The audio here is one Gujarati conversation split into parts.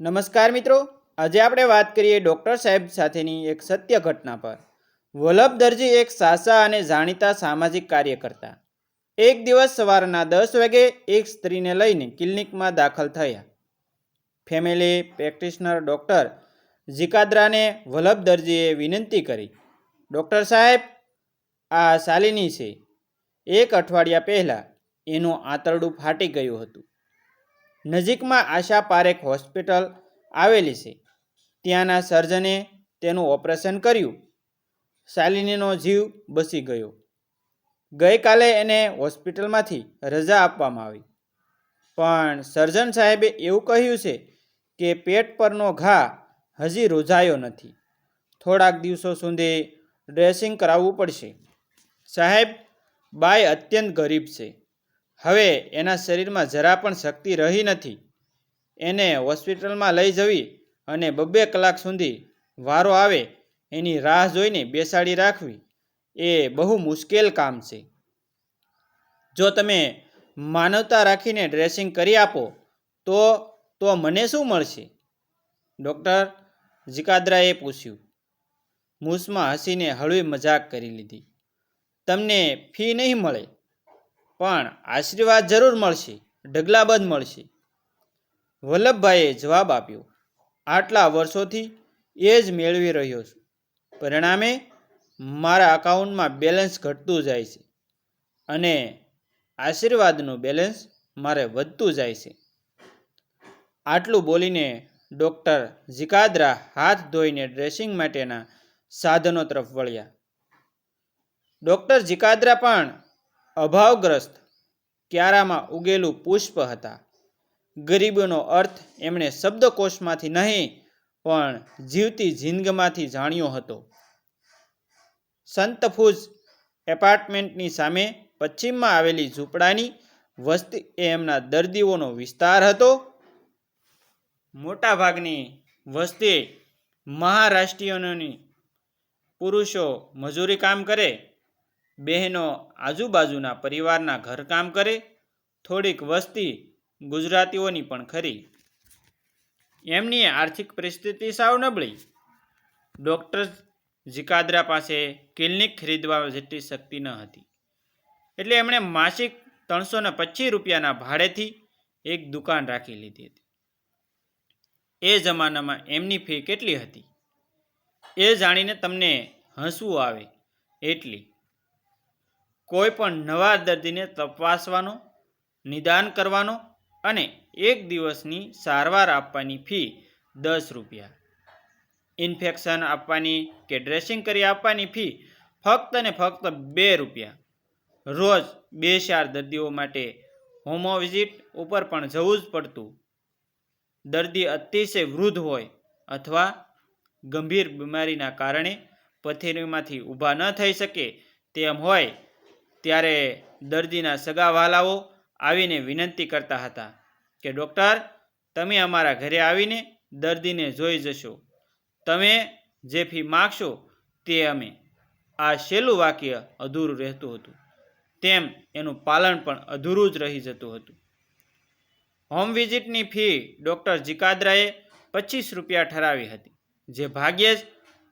નમસ્કાર મિત્રો, આજે આપણે વાત કરીએ ડૉક્ટર સાહેબ સાથેની એક સત્ય ઘટના પર. વલ્લભ દરજી એક સાસા અને જાણીતા સામાજિક કાર્યકર્તા. એક દિવસ સવારના દસ વાગે એક સ્ત્રીને લઈને ક્લિનિકમાં દાખલ થયા. ફેમિલી પ્રેક્ટિશનર ડૉક્ટર ઝિકાદ્રાને વલ્લભ દરજીએ વિનંતી કરી, ડૉક્ટર સાહેબ, આ શાલિની છે. એક અઠવાડિયા પહેલાં એનું આંતરડું ફાટી ગયું હતું. નજીકમાં આશા પારેખ હોસ્પિટલ આવેલી છે. ત્યાંના સર્જને તેનું ઓપરેશન કર્યું. શાલિનીનો જીવ બચી ગયો. ગઈકાલે એને હોસ્પિટલમાંથી રજા આપવામાં આવી. પણ સર્જન સાહેબે એવું કહ્યું છે કે પેટ પરનો ઘા હજી રોજાયો નથી. થોડાક દિવસો સુધી ડ્રેસિંગ કરાવવું પડશે. સાહેબ બાય અત્યંત ગરીબ છે. હવે એના શરીરમાં જરા પણ શક્તિ રહી નથી. એને હોસ્પિટલમાં લઈ જવી અને બબ્બે કલાક સુધી વારો આવે એની રાહ જોઈને બેસાડી રાખવી એ બહુ મુશ્કેલ કામ છે. જો તમે માનવતા રાખીને ડ્રેસિંગ કરી આપો, તો તો મને શું મળશે? ડૉક્ટર જીકાદ્રાએ પૂછ્યું. મૂસમાં હસીને હળવી મજાક કરી લીધી. તમને ફી નહીં મળે? પણ આશીર્વાદ જરૂર મળશે, ઢગલાબંધ મળશે. વલ્લભભાઈએ જવાબ આપ્યો, આટલા વર્ષોથી એ જ મેળવી રહ્યો છું. પરિણામે મારા અકાઉન્ટમાં બેલેન્સ ઘટતું જાય છે અને આશીર્વાદનું બેલેન્સ મારે વધતું જાય છે. આટલું બોલીને ડૉક્ટર જીકાદરા હાથ ધોઈને ડ્રેસિંગ માટેના સાધનો તરફ વળ્યા. ડૉક્ટર જીકાદ્રા પણ અભાવગ્રસ્ત ક્યારામાં ઉગેલું પુષ્પ હતા. ગરીબનો અર્થ એમણે શબ્દકોશમાંથી નહીં, પણ જીવતી જિંદગમાંથી જાણ્યો હતો. સંતફૂજ એપાર્ટમેન્ટની સામે પશ્ચિમમાં આવેલી ઝૂંપડાની વસ્તી એ એમના દર્દીઓનો વિસ્તાર હતો. મોટાભાગની વસ્તી મહારાષ્ટ્રીયનોની પુરુષો મજૂરી કામ કરે બહેનો આજુબાજુના પરિવારના ઘરકામ કરે, થોડીક વસ્તી ગુજરાતીઓની પણ ખરી. એમની આર્થિક પરિસ્થિતિ સાવ નબળી. ડૉક્ટર જીકાદ્રા પાસે ક્લિનિક ખરીદવા જેટલી શક્તિ ન હતી. એટલે એમણે માસિક ત્રણસો ને પચીસ રૂપિયાના ભાડેથી એક દુકાન રાખી લીધી હતી. એ જમાનામાં એમની ફી કેટલી હતી? એ જાણીને તમને હસવું આવે, એટલી. કોઈ પણ નવા દર્દીને તપાસવાનો, નિદાન કરવાનો અને એક દિવસની સારવાર આપવાની ફી દસ રૂપિયા. ઇન્ફેક્શન આપવાની કે ડ્રેસિંગ કરી આપવાની ફી ફક્ત ને ફક્ત બે રૂપિયા. રોજ બે ચાર દર્દીઓ માટે હોમો વિઝિટ ઉપર પણ જવું જ પડતું. દર્દી અતિશય વૃદ્ધ હોય અથવા ગંભીર બીમારીના કારણે પથેરીમાંથી ઊભા ન થઈ શકે તેમ હોય ત્યારે દર્દીના સગાવાલાઓ આવીને વિનંતી કરતા હતા કે, ડૉક્ટર, તમે અમારા ઘરે આવીને દર્દીને જોઈ જશો. તમે જે ફી માગશો તે અમે. આ છેલ્લું વાક્ય અધૂરું રહેતું હતું. તેમ એનું પાલન પણ અધૂરું જ રહી જતું હતું. હોમ વિઝિટની ફી ડૉક્ટર જીકાદ્રાએ પચીસ રૂપિયા ઠરાવી હતી, જે ભાગ્યે જ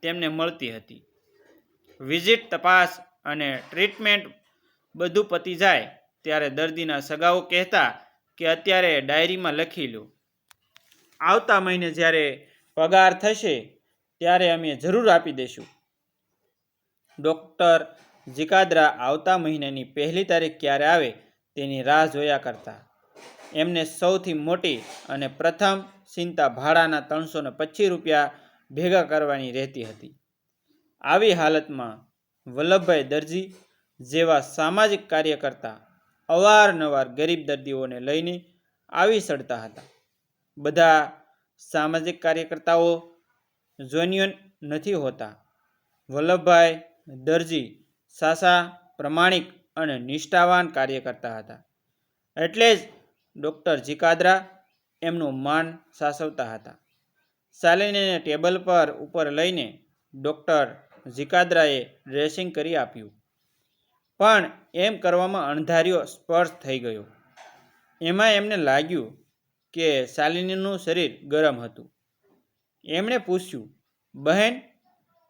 તેમને મળતી હતી. વિઝિટ તપાસ અને ટ્રીટમેન્ટ બધું પતી જાય ત્યારે દર્દીના સગાઓ કહેતા કે અત્યારે ડાયરીમાં લખી લો. આવતા મહિને જ્યારે પગાર થશે ત્યારે અમે જરૂર આપી દઈશું ડૉક્ટર જીકાદરા આવતા મહિનાની પહેલી તારીખ ક્યારે આવે તેની રાહ જોયા કરતા. એમને સૌથી મોટી અને પ્રથમ ચિંતા ભાડાના ત્રણસો ને પચીસ રૂપિયા ભેગા કરવાની રહેતી હતી. આવી હાલતમાં વલ્લભભાઈ દરજી જેવા સામાજિક કાર્યકર્તા અવારનવાર ગરીબ દર્દીઓને લઈને આવી સડતા હતા. બધા સામાજિક કાર્યકર્તાઓ જોન્યુન નથી હોતા. વલ્લભભાઈ દરજી સાસા પ્રમાણિક અને નિષ્ઠાવાન કાર્યકર્તા હતા. એટલે જ ડૉક્ટર જીકાદ્રા એમનું માન સાસવતા હતા. શાલિનીને ટેબલ પર ઉપર લઈને ડૉક્ટર જીકાદ્રાએ ડ્રેસિંગ કરી આપ્યું. પણ એમ કરવામાં અણધાર્યો સ્પર્શ થઈ ગયો. એમાં એમને લાગ્યું કે શાલિનીનું શરીર ગરમ હતું. એમણે પૂછ્યું, બહેન,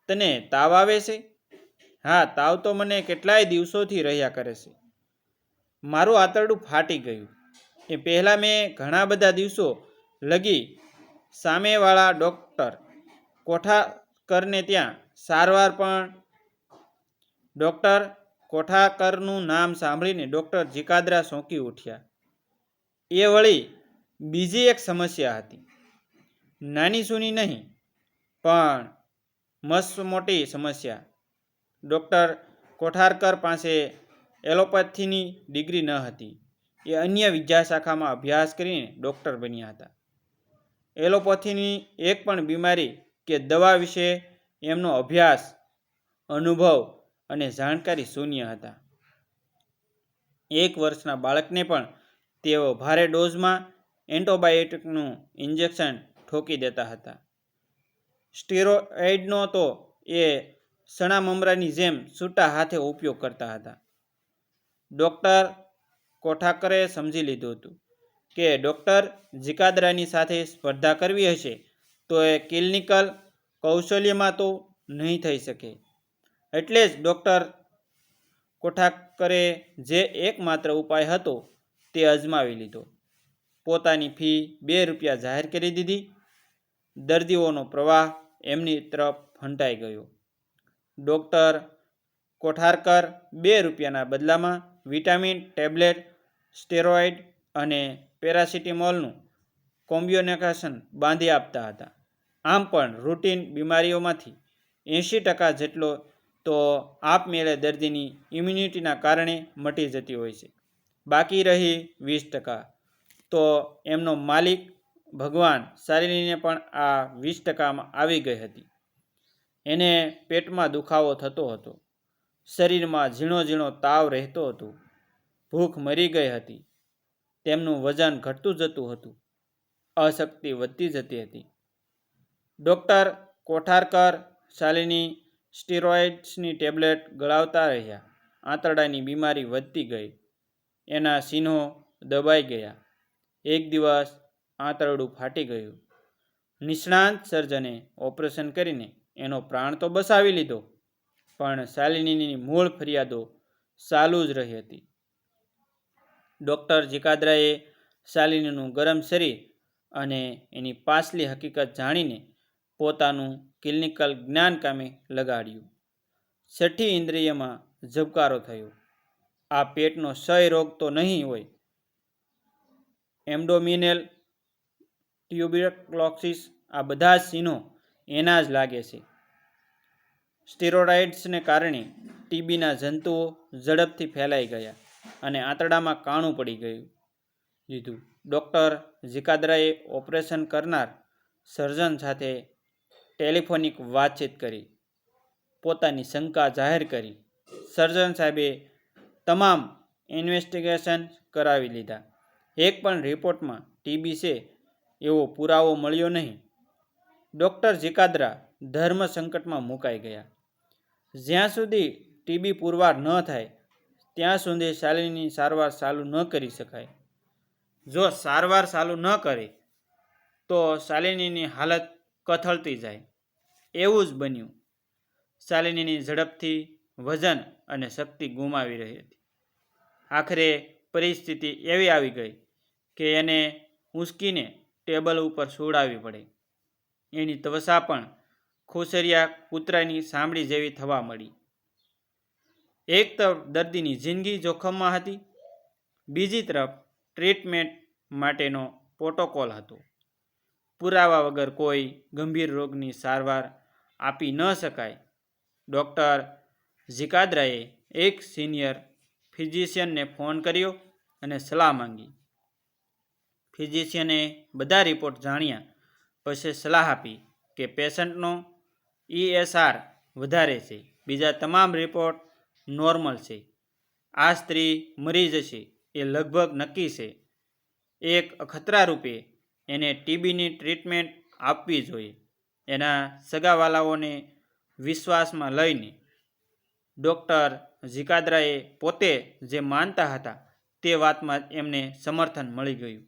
તને તાવ આવે છે? હા, તાવ તો મને કેટલાય દિવસોથી રહ્યા કરે છે. મારું આંતરડું ફાટી ગયું. એ પહેલાં મેં ઘણા બધા દિવસો લગી સામેવાળા ડૉક્ટર કોઠાકરને ત્યાં સારવાર પણ, ડૉક્ટર કોઠાકરનું નામ સાંભળીને ડૉક્ટર જીકાદરા સોંકી ઉઠ્યા. એ વળી બીજી એક સમસ્યા હતી. નાની સૂની નહીં, પણ મસ્ત મોટી સમસ્યા. ડૉક્ટર કોઠારકર પાસે એલોપેથીની ડિગ્રી ન હતી. એ અન્ય વિદ્યાશાખામાં અભ્યાસ કરીને ડૉક્ટર બન્યા હતા. એલોપેથીની એક પણ બીમારી કે દવા વિશે એમનો અભ્યાસ, અનુભવ અને જાણકારી શૂન્ય હતા. એક વર્ષના બાળકને પણ તેઓ ભારે ડોઝમાં એન્ટોબાયોટિકનું ઇન્જેક્શન ઠોકી દેતા હતા. સ્ટીરોઇડનો તો એ સણા મમરાની જેમ છૂટા હાથે ઉપયોગ કરતા હતા. ડૉક્ટર કોઠાકરે સમજી લીધું હતું કે ડૉક્ટર જીકાદરાની સાથે સ્પર્ધા કરવી હશે તો એ ક્લિનિકલ કૌશલ્યમાં તો નહીં થઈ શકે. એટલે જ ડૉક્ટર કોઠાકરે જે એકમાત્ર ઉપાય હતો તે અજમાવી લીધો. પોતાની ફી બે રૂપિયા જાહેર કરી દીધી. દર્દીઓનો પ્રવાહ એમની તરફ ફંટાઈ ગયો. ડૉક્ટર કોઠારકર બે રૂપિયાના બદલામાં વિટામિન, ટેબ્લેટ, સ્ટેરોઇડ અને પેરાસિટીમોલનું કોમ્બ્યુનેકેશન બાંધી આપતા હતા. આમ પણ રૂટીન બીમારીઓમાંથી એંશી ટકા જેટલો તો આપમેળે દર્દીની ઇમ્યુનિટીના કારણે મટી જતી હોય છે. બાકી રહી વીસ ટકા. તો એમનો માલિક ભગવાન શાલિનીને પણ આ વીસ ટકામાં આવી ગઈ હતી. એને પેટમાં દુખાવો થતો હતો. શરીરમાં ઝીણો ઝીણો તાવ રહેતો હતો. ભૂખ મરી ગઈ હતી. તેમનું વજન ઘટતું જતું હતું. અશક્તિ વધતી જતી હતી. ડૉક્ટર કોઠારકર શાલિની સ્ટીરોઇડ્સની ટેબ્લેટ ગળાવતા રહ્યા. આંતરડાની બીમારી વધતી ગઈ. એના ચિહ્નો દબાઈ ગયા. એક દિવસ આંતરડું ફાટી ગયું. નિષ્ણાંત સર્જને ઓપરેશન કરીને એનો પ્રાણ તો બસાવી લીધો, પણ શાલિનીની મૂળ ફરિયાદો ચાલુ જ રહી હતી. ડૉક્ટર જીકાદરાએ શાલિનીનું ગરમ શરીર અને એની પાછલી હકીકત જાણીને પોતાનું ક્લિનિકલ જ્ઞાન કામે લગાડ્યું. છઠ્ઠી ઇન્દ્રિયમાં ઝબકારો થયો. આ પેટનો ક્ષય રોગ તો નહીં હોય. એમ્ડોમિનેલ ટ્યુબરક્લોસિસ આ બધા જ ચિહ્નો એના જ લાગે છે. સ્ટીરોડાઇડ્સને કારણે ટીબીના જંતુઓ ઝડપથી ફેલાઈ ગયા અને આંતરડામાં કાણું પડી ગયું. દીધું ડૉક્ટર જીકાદરાએ ઓપરેશન કરનાર સર્જન સાથે ટેલિફોનિક વાતચીત કરી, પોતાની શંકા જાહેર કરી. સર્જન સાહેબે તમામ ઇન્વેસ્ટિગેશન કરાવી લીધા. એક પણ રિપોર્ટમાં ટીબી છે એવો પુરાવો મળ્યો નહીં. ડૉક્ટર જીકાદરા ધર્મ સંકટમાં મુકાઈ ગયા. જ્યાં સુધી ટીબી પુરવાર ન થાય, ત્યાં સુધી શાલિની સારવાર ચાલુ ન કરી શકાય. જો સારવાર ચાલુ ન કરે, તો શાલિનીની હાલત કથળતી જાય. એવું જ બન્યું. શાલિનીની ઝડપથી વજન અને શક્તિ ગુમાવી રહી હતી. આખરે પરિસ્થિતિ એવી આવી ગઈ કે એને ઉંચકીને ટેબલ ઉપર સોડાવી પડે. એની ત્વસા પણ ખુસરિયા કૂતરાની સાંભળી જેવી થવા મળી. એક તરફ દર્દીની જિંદગી જોખમમાં હતી, બીજી તરફ ટ્રીટમેન્ટ માટેનો પ્રોટોકોલ હતો. પુરાવા વગર કોઈ ગંભીર રોગની સારવાર આપી ન શકાય. ડૉક્ટર ઝિકાદ્રાએ એક સિનિયર ફિઝિશિયનને ફોન કર્યો અને સલાહ માંગી. ફિઝિશિયને બધા રિપોર્ટ જાણ્યા, પછી સલાહ આપી કે પેશન્ટનો ઈએસઆર વધારે છે. બીજા તમામ રિપોર્ટ નોર્મલ છે. આ સ્ત્રી મરી જશે, એ લગભગ નક્કી છે. એક અખતરા રૂપે એને ટીબીની ટ્રીટમેન્ટ આપવી જોઈએ. એના સગાવાલાઓને વિશ્વાસમાં લઈને ડૉક્ટર ઝિકાદરાએ પોતે જે માનતા હતા તે વાતમાં એમને સમર્થન મળી ગયું.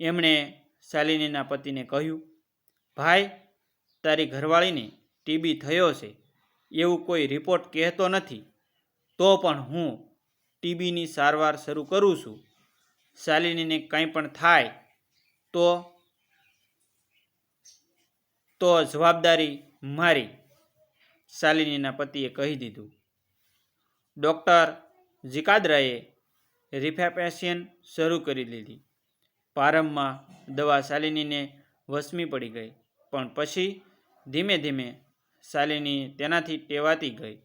એમણે શાલિનીના પતિને કહ્યું, ભાઈ, તારી ઘરવાળીને ટીબી થયો છે, એવું કોઈ રિપોર્ટ કહેતો નથી. તો પણ હું ટીબીની સારવાર શરૂ કરું છું. શાલિનીને કંઈ પણ થાય તો તો જવાબદારી મારી, શાલિનીના પતિએ કહી દીધું. ડૉક્ટર જીકાદ્રાએ રિફેપેશિયન શરૂ કરી દીધી. પ્રારંભમાં દવા શાલિનીને વસમી પડી ગઈ, પણ પછી ધીમે ધીમે શાલિની તેનાથી ટેવાતી ગઈ.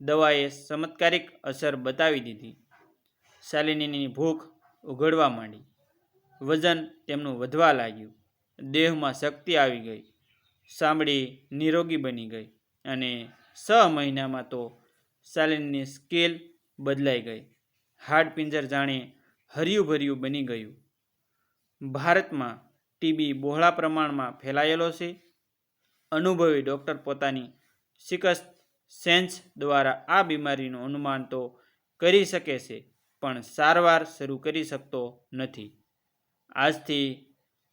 દવાએ ચમત્કારિક અસર બતાવી દીધી. શાલિનીની ભૂખ ઉઘડવા માંડી. વજન તેમનું વધવા લાગ્યું. દેહમાં શક્તિ આવી ગઈ. ચામડી નિરોગી બની ગઈ અને છ મહિનામાં તો શાલિનની સ્કેલ બદલાઈ ગઈ. હાડપિંજર જાણે હર્યું ભર્યું બની ગયું. ભારતમાં ટીબી બહોળા પ્રમાણમાં ફેલાયેલો છે. અનુભવી ડૉક્ટર પોતાની શિકસ્ત સેન્સ દ્વારા આ બીમારીનું અનુમાન તો કરી શકે છે, પણ સારવાર શરૂ કરી શકતો નથી. આજથી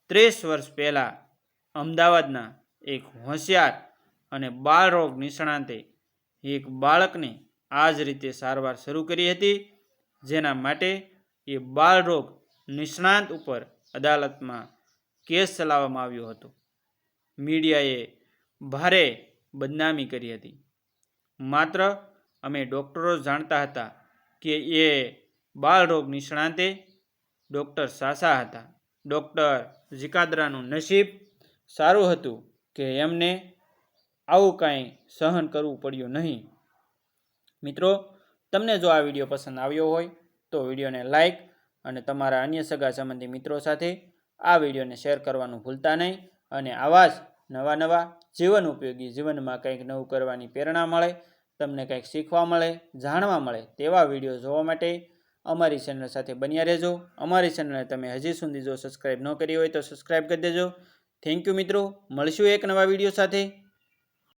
ત્રીસ વર્ષ પહેલાં અમદાવાદના એક હોશિયાર અને બાળરોગ નિષ્ણાંતે એક બાળકને આ જ રીતે સારવાર શરૂ કરી હતી, જેના માટે એ બાળરોગ નિષ્ણાંત ઉપર અદાલતમાં કેસ ચલાવવામાં આવ્યો હતો. મીડિયાએ ભારે બદનામી કરી હતી. માત્ર અમે ડૉક્ટરો જાણતા હતા કે એ બાળરોગ નિષ્ણાંતે ડૉક્ટર સાસા હતા. ડૉક્ટર ઝિકાદરાનું નસીબ સારું હતું કે એમને આવું કાંઈ સહન કરવું પડ્યું નહીં. મિત્રો, તમને જો આ વીડિયો પસંદ આવ્યો હોય, તો વિડીયોને લાઈક અને તમારા અન્ય સગા સંબંધી મિત્રો સાથે આ વિડીયોને શેર કરવાનું ભૂલતા નહીં અને આવા જ નવા નવા જીવન ઉપયોગી જીવનમાં કંઈક નવું કરવાની પ્રેરણા મળે, તમને કંઈક શીખવા મળે, જાણવા મળે તેવા વીડિયો જોવા માટે અમારી ચેનલ સાથે બન્યા રહેજો. અમારી ચેનલને તમે હજી સુધી જો સબસ્ક્રાઈબ ન કરી હોય તો સબસ્ક્રાઈબ કરી દેજો થેન્ક યુ મિત્રો મળશું એક નવા વીડિયો સાથે.